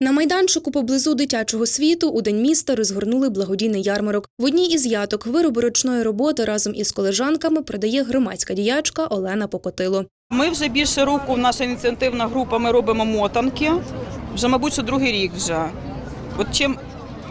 На майданчику поблизу дитячого світу у день міста розгорнули благодійний ярмарок. В одній із яток вироби ручної роботи разом із колежанками продає громадська діячка Олена Покотило. Ми вже більше року, наша ініціативна група, ми робимо мотанки. Вже, мабуть, другий рік вже. От чим,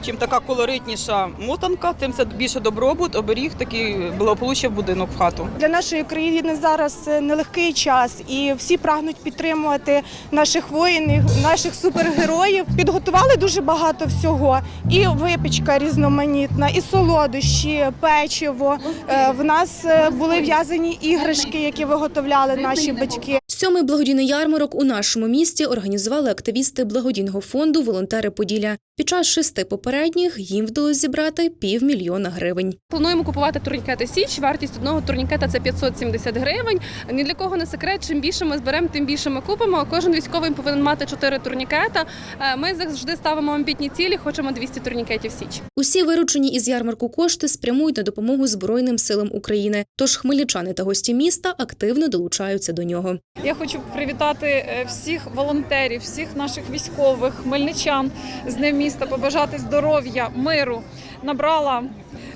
чим така колоритніша мотанка, тим це більше добробут, оберіг, такий благополуччя в будинок в хату. Для нашої країни зараз е, нелегкий час, і всі прагнуть підтримувати наших воїнів, наших супергероїв. Підготували дуже багато всього: і випічка різноманітна, і солодощі, печиво. Е, В нас е, були в'язані іграшки, які виготовляли наші батьки. Сьомий благодійний ярмарок у нашому місті організували активісти благодійного фонду Волонтери Поділля. Під час шести попередніх їм вдалося зібрати півмільйона гривень. Плануємо купувати турнікети Січ. Вартість одного турнікета це 570 гривень. Ні для кого не секрет. Чим більше ми зберемо, тим більше ми купимо. Кожен військовий повинен мати 4 турнікета. Е, Ми завжди ставимо амбітні цілі. Хочемо 200 турнікетів Січ. Усі виручені із ярмарку кошти спрямують на допомогу Збройним силам України. Тож хмельничани та гості міста активно долучаються до нього. Я хочу привітати е, всіх волонтерів, всіх наших військових, хмельничан з Днем міста, побажати здоров'я, миру. Набрала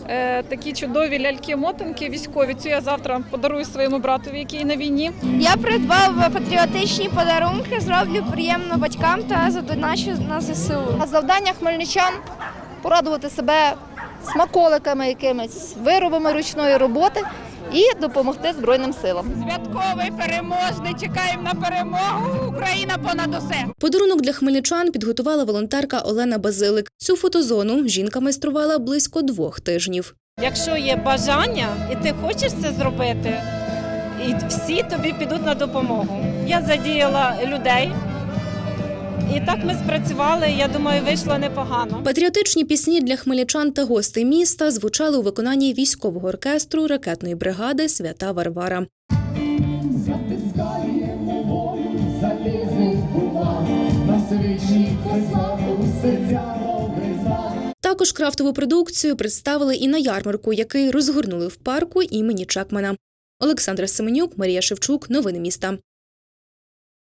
е, такі чудові ляльки-мотанки військові. Цю я завтра подарую своєму братові, який на війні. Я придбав патріотичні подарунки, зроблю приємно батькам та задоначу на ЗСУ. А завдання хмельничан порадувати себе смаколиками якимись, виробами ручної роботи і допомогти Збройним силам. Святковий переможний. Чекаємо на перемогу. Україна понад усе. Подарунок для хмельничан підготувала волонтерка Олена Базилик. Цю фотозону жінка майструвала близько двох тижнів. Якщо є бажання і ти хочеш це зробити, і всі тобі підуть на допомогу. Я задіяла людей, і так ми спрацювали. Я думаю, вийшло непогано. Патріотичні пісні для хмельничан та гостей міста звучали у виконанні військового оркестру ракетної бригади Свята Варвара. Також крафтову продукцію представили і на ярмарку, який розгорнули в парку імені Чекмана. Олександра Семенюк, Марія Шевчук. Новини міста.